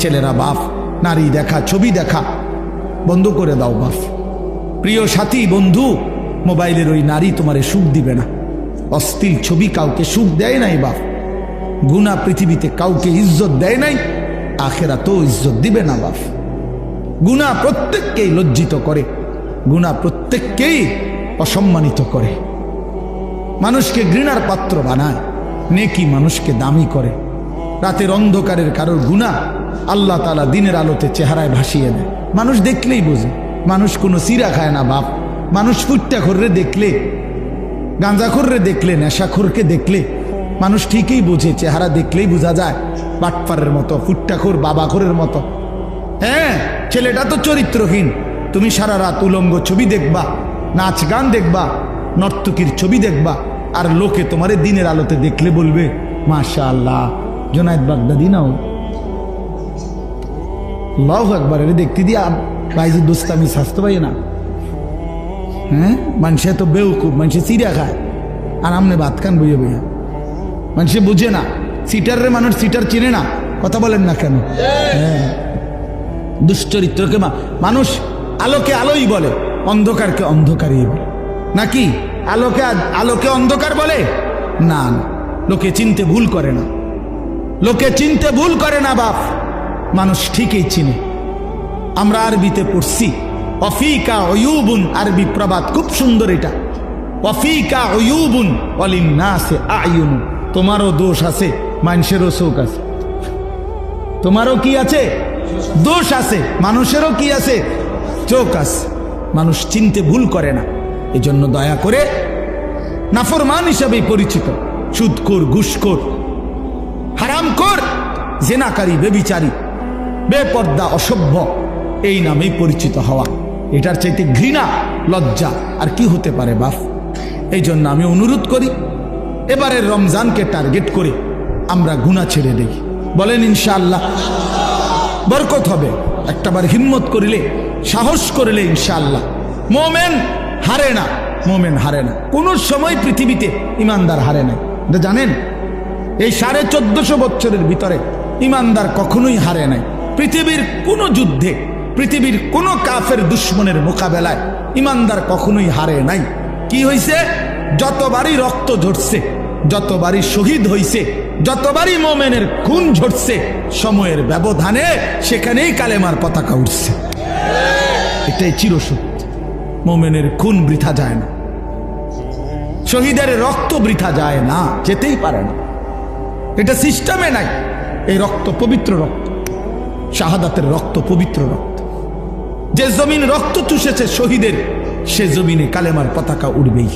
ছেলেরা বাপ নারী দেখা, ছবি দেখা, বন্ধ করে দাও বাপ প্রিয় সাথী, বন্ধু, মোবাইলের ওই নারী তোমারে সুখ দিবে না। অস্থির ছবি কাউকে সুখ দেয় নাই বাপ গুণা পৃথিবীতে কাউকে ইজ্জত দেয় নাই আখেরা তো ইজ্জত দিবে না বাপ গুণা প্রত্যেককেই লজ্জিত করে, গুণা প্রত্যেককেই অসম্মানিত করে। মানুষকে ঘৃণার পাত্র বানায়, নেকি মানুষকে দামি করে। রাতের অন্ধকারের কারোর গুণা আল্লাহ তালা দিনের আলোতে চেহারায় ভাসিয়ে দেয়। মানুষ দেখলেই বোঝে, মানুষ কোনো সিরা খায় না বাপ। মানুষ ফুটটা খররে দেখলে, গাঁজাখোররে দেখলে, নেশাখোরকে দেখলে, মানুষ ঠিকই বোঝে, চেহারা দেখলেই বোঝা যায়, বাটপারের মতো, ফুট্টাখোর, বাবাখোরের মতো। হ্যাঁ ছেলেটা তো চরিত্রহীন। তুমি সারা রাত উলঙ্গ ছবি দেখবা, নাচ গান দেখবা, নর্তকীর ছবি দেখবা, আর লোকে তোমারে দিনের আলোতে দেখলে বলবে মাশা আল্লাহ জোনায়দ বাগদাদি নাও লভ একবার এটা দেখতে দিয়া বাইজুর দোস্তামি স্বাস্থ্য পাই না। হ্যাঁ? মানুষে তো বেউকুব, মানুষে চিড়া খায়। আর আমনে ভাত খান বুঝে বইয়া। মানুষে বুঝে না সিটারে মানুষ সিটার চিনে না। কথা বলেন না কেন? হ্যাঁ। দুশ্চরিত্রকে মানুষ আলোকে আলোই বলে, অন্ধকারকে অন্ধকারই বলে। নাকি? আলোকে আলোকে অন্ধকার বলে? না। লোকে চিনতে ভুল করে না। লোকে চিনতে ভুল করে না, বাপ। মানুষ ঠিকই চিনে। আমরা আরবিতে পড়ছি, অফিকা অয়ুবুন আরবি প্রবাদ খুব সুন্দর এটা। অফিকা অয়ুবুন অলিন না আছে আয়ুন। তোমারও দোষ আছে, মানুষেরও চোখ আছে। তোমারও কি আছে? দোষ আছে, মানুষেরও কি আছে? চোখ আছে। মানুষ চিনতে ভুল করে না। এই জন্য দয়া করে নাফরমান হিসাবেই পরিচিত। সুদখোর ঘুষখোর হারামখোর জেনাকারী, বেবিচারী, বেপর্দা, অসভ্য, এই নামেই পরিচিত হওয়া। এটার চাইতে ঘৃণা, লজ্জা আর কি হতে পারে বাপ? এই জন্য আমি অনুরোধ করি এবারে রমজানকে টার্গেট করে আমরা গুণা ছেড়ে দেই। বলেন ইনশাআল্লাহ। বরকত হবে। একটাবার হিম্মত করিলে, সাহস করিলে ইনশাআল্লাহ। মোমেন হারে না, মোমেন হারে না। কোন সময় পৃথিবীতে ইমানদার হারে না এটা জানেন? এই সাড়ে চোদ্দশো বছরের ভিতরে ইমানদার কখনোই হারে নাই। পৃথিবীর কোনো যুদ্ধে, পৃথিবীর কোনো কাফের দুশ্মনের মোকাবেলায় ইমানদার কখনোই হারে নাই। কি হইছে? যতবারই রক্ত ঝরছে, যতবারই শহীদ হইছে, যতবারই মোমেনের খুন ঝরছে, সময়ের ব্যবধানে সেখানেই কালেমার পতাকা উঠছে। এটাই চিরসত্য। মোমেনের খুন বৃথা যায় না। শহীদের রক্ত বৃথা যায় না, যেতেই পারে না। এটা সিস্টেমে নাই। এই রক্ত পবিত্র রক্ত, শাহাদাতের রক্ত পবিত্র রক্ত। যে জমিন রক্ত চুষেছে শহীদের, সে জমিনে কালেমার পতাকা উঠবেই